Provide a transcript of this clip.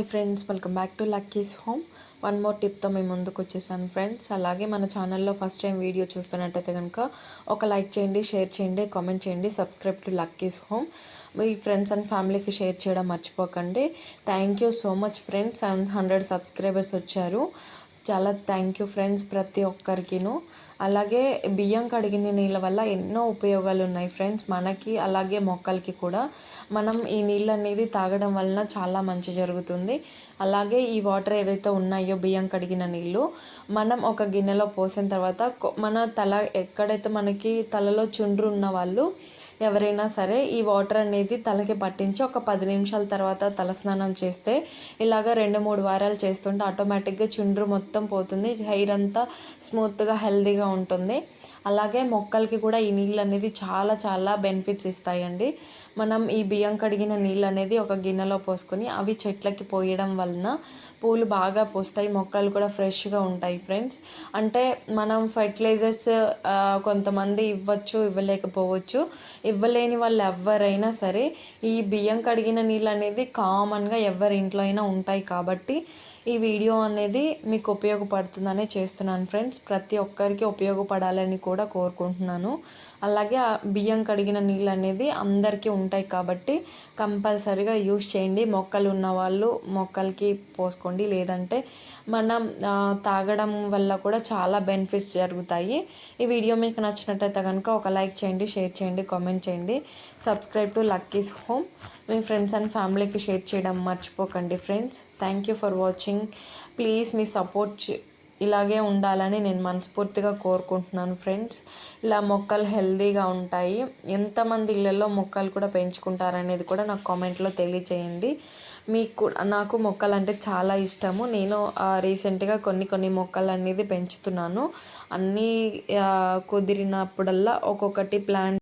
Hi friends welcome back to Lucky's home one more టిప్తో మేము ముందుకు వచ్చేసాను ఫ్రెండ్స్ అలాగే మన ఛానల్లో ఫస్ట్ టైం వీడియో చూస్తున్నట్టయితే కనుక ఒక లైక్ చేయండి షేర్ చేయండి కామెంట్ చేయండి సబ్స్క్రైబ్ టు లక్కీస్ హోమ్ మీ ఫ్రెండ్స్ అండ్ ఫ్యామిలీకి షేర్ చేయడం మర్చిపోకండి. Thank you so much friends seven hundred subscribers వచ్చారు. చాలా థ్యాంక్ యూ ఫ్రెండ్స్ ప్రతి ఒక్కరికిను. అలాగే బియ్యం కడిగిన నీళ్ళ వల్ల ఎన్నో ఉపయోగాలు ఉన్నాయి ఫ్రెండ్స్ మనకి అలాగే మొక్కలకి కూడా. మనం ఈ నీళ్ళు అనేది తాగడం వలన చాలా మంచి జరుగుతుంది. అలాగే ఈ వాటర్ ఏదైతే ఉన్నాయో బియ్యం కడిగిన నీళ్ళు మనం ఒక గిన్నెలో పోసిన తర్వాత మన తల ఎక్కడైతే మనకి తలలో చుండ్రు ఉన్న వాళ్ళు ఎవరైనా సరే ఈ వాటర్ అనేది తలకి పట్టించి ఒక పది నిమిషాల తర్వాత తలస్నానం చేస్తే ఇలాగ రెండు మూడు వారాలు చేస్తుంటే ఆటోమేటిక్గా చుండ్రు మొత్తం పోతుంది. హెయిర్ అంతా స్మూత్గా హెల్దీగా ఉంటుంది. అలాగే మొక్కలకి కూడా ఈ నీళ్ళు అనేది చాలా చాలా బెనిఫిట్స్ ఇస్తాయండి. మనం ఈ బియ్యం కడిగిన నీళ్ళు అనేది ఒక గిన్నెలో పోసుకొని అవి చెట్లకి పోయడం వలన పూలు బాగా పూస్తాయి. మొక్కలు కూడా ఫ్రెష్గా ఉంటాయి ఫ్రెండ్స్. అంటే మనం ఫర్టిలైజర్స్ కొంతమంది ఇవ్వచ్చు ఇవ్వలేకపోవచ్చు. ఇవ్వలేని వాళ్ళు ఎవరైనా సరే ఈ బియ్యం కడిగిన నీళ్ళు అనేది కామన్గా ఎవరి ఇంట్లో అయినా ఉంటాయి కాబట్టి ఈ వీడియో అనేది మీకు ఉపయోగపడుతుందనే చేస్తున్నాను ఫ్రెండ్స్. ప్రతి ఒక్కరికి ఉపయోగపడాలని కూడా కోరుకుంటున్నాను. అలాగే బియ్యం కడిగిన నీళ్ళు అనేది అందరికీ ఉంటాయి కాబట్టి కంపల్సరిగా యూస్ చేయండి. మొక్కలు ఉన్న వాళ్ళు మొక్కలకి పోసుకోండి. లేదంటే మనం తాగడం వల్ల కూడా చాలా బెనిఫిట్స్ జరుగుతాయి. ఈ వీడియో మీకు నచ్చినట్టయితే కనుక ఒక లైక్ చేయండి షేర్ చేయండి కామెంట్ చేయండి. Subscribe to Lucky's home. Me friends and ఫ్యామిలీకి షేర్ చేయడం మర్చిపోకండి friends. Thank you for watching. Please me support ఇలాగే ఉండాలని నేను మనస్ఫూర్తిగా కోరుకుంటున్నాను ఫ్రెండ్స్ ఇలా మొక్కలు హెల్తీగా ఉంటాయి. ఎంతమంది ఇళ్ళల్లో మొక్కలు కూడా పెంచుకుంటారనేది కూడా నాకు కామెంట్లో తెలియచేయండి. మీకు నాకు మొక్కలు అంటే చాలా ఇష్టము. నేను రీసెంట్గా కొన్ని కొన్ని మొక్కలు అనేది పెంచుతున్నాను. అన్నీ కుదిరినప్పుడల్లా ఒక్కొక్కటి ప్లాంట్